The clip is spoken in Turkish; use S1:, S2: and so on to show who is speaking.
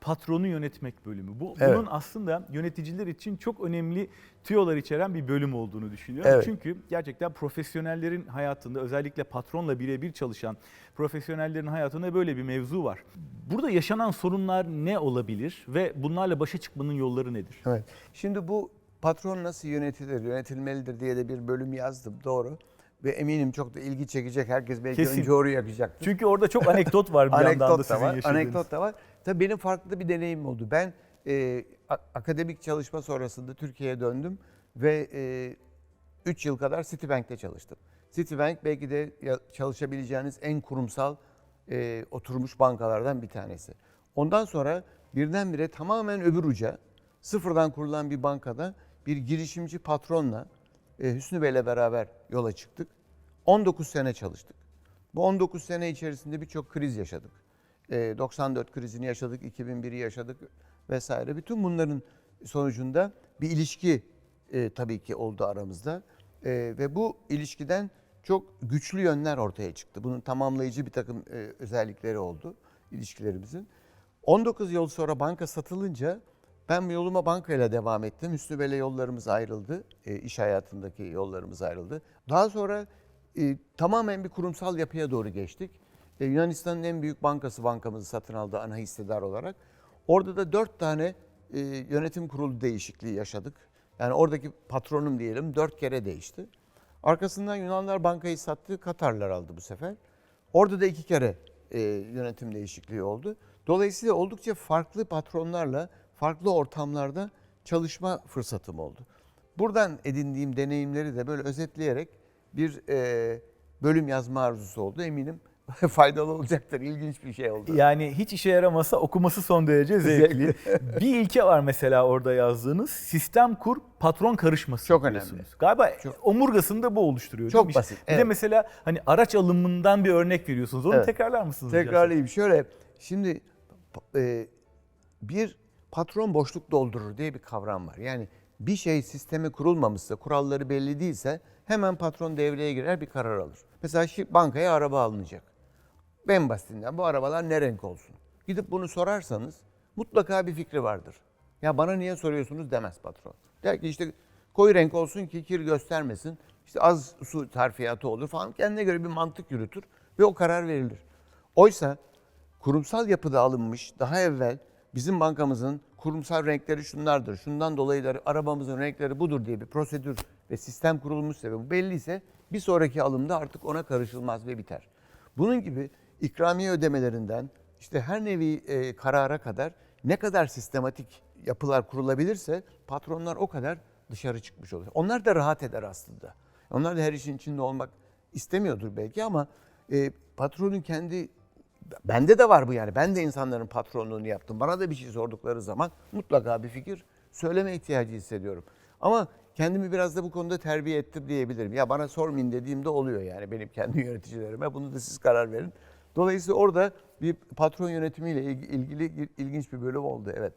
S1: patronu yönetmek bölümü. Bu
S2: Evet.
S1: bunun aslında yöneticiler için çok önemli tüyolar içeren bir bölüm olduğunu düşünüyorum.
S2: Evet.
S1: Çünkü gerçekten profesyonellerin hayatında özellikle patronla birebir çalışan profesyonellerin hayatında böyle bir mevzu var. Burada yaşanan sorunlar ne olabilir ve bunlarla başa çıkmanın yolları nedir?
S2: Evet. Şimdi bu patron nasıl yönetilir, yönetilmelidir diye de bir bölüm yazdım. Doğru. Ve eminim çok da ilgi çekecek. Herkes belki
S1: Kesin.
S2: önce oraya yakacaktır.
S1: Çünkü orada çok anekdot var bir yandan da
S2: anekdot da
S1: sizin
S2: var.
S1: yaşadığınız.
S2: Anekdot da var. Tabii benim farklı bir deneyim oldu. Ben e, akademik çalışma sonrasında Türkiye'ye döndüm ve 3 yıl kadar Citibank'te çalıştım. Citibank belki de çalışabileceğiniz en kurumsal e, oturmuş bankalardan bir tanesi. Ondan sonra birdenbire tamamen öbür uca sıfırdan kurulan bir bankada bir girişimci patronla e, Hüsnü Bey'le beraber yola çıktık. 19 sene çalıştık. Bu 19 sene içerisinde birçok kriz yaşadık. E, 94 krizini yaşadık, 2001'i yaşadık vesaire. Bütün bunların sonucunda bir ilişki e, tabii ki oldu aramızda. E, ve bu ilişkiden çok güçlü yönler ortaya çıktı. Bunun tamamlayıcı bir takım e, özellikleri oldu ilişkilerimizin. 19 yıl sonra banka satılınca ben yoluma bankayla devam ettim. Hüsnü Bey'le yollarımız ayrıldı. E, iş hayatındaki yollarımız ayrıldı. Daha sonra e, tamamen bir kurumsal yapıya doğru geçtik. E, Yunanistan'ın en büyük bankası bankamızı satın aldı ana hissedar olarak. Orada da dört tane e, yönetim kurulu değişikliği yaşadık. Yani oradaki patronum diyelim dört kere değişti. Arkasından Yunanlar bankayı sattı, Katarlar aldı bu sefer. Orada da iki kere e, yönetim değişikliği oldu. Dolayısıyla oldukça farklı patronlarla, farklı ortamlarda çalışma fırsatım oldu. Buradan edindiğim deneyimleri de böyle özetleyerek bir bölüm yazma arzusu oldu. Eminim faydalı olacaktır, ilginç bir şey oldu.
S1: Yani hiç işe yaramasa okuması son derece zevkli. bir ilke var mesela orada yazdığınız. Sistem kur, patron karışması.
S2: Çok önemli.
S1: Galiba
S2: Çok-
S1: omurgasını da bu oluşturuyor.
S2: Çok basit,
S1: Bir de
S2: evet.
S1: mesela hani araç alımından bir örnek veriyorsunuz. Onu
S2: Evet.
S1: tekrarlar mısınız?
S2: Tekrarlayayım. Şöyle şimdi e, bir patron boşluk doldurur diye bir kavram var. Yani bir şey sisteme kurulmamışsa, kuralları belli değilse hemen patron devreye girer bir karar alır. Mesela şi- bankaya araba alınacak. En basitinden bu arabalar ne renk olsun? Gidip bunu sorarsanız mutlaka bir fikri vardır. Ya bana niye soruyorsunuz demez patron. Der ki işte koyu renk olsun ki kir göstermesin. İşte az su sarfiyatı olur falan. Kendine göre bir mantık yürütür ve o karar verilir. Oysa kurumsal yapıda alınmış daha evvel bizim bankamızın kurumsal renkleri şunlardır. Şundan dolayı da arabamızın renkleri budur diye bir prosedür ve sistem kurulmuşsa ve bu belliyse bir sonraki alımda artık ona karışılmaz ve biter. Bunun gibi ikramiye ödemelerinden işte her nevi e, karara kadar ne kadar sistematik yapılar kurulabilirse patronlar o kadar dışarı çıkmış olur. Onlar da rahat eder aslında. Onlar da her işin içinde olmak istemiyordur belki ama e, patronun kendi bende de var bu yani. Ben de insanların patronluğunu yaptım. Bana da bir şey sordukları zaman mutlaka bir fikir söyleme ihtiyacı hissediyorum. Ama kendimi biraz da bu konuda terbiye ettim diyebilirim. Ya bana sormayın dediğimde oluyor yani benim kendi yöneticilerime. Bunu da siz karar verin. Dolayısıyla orada bir patron yönetimiyle ilgili ilginç bir bölüm oldu evet.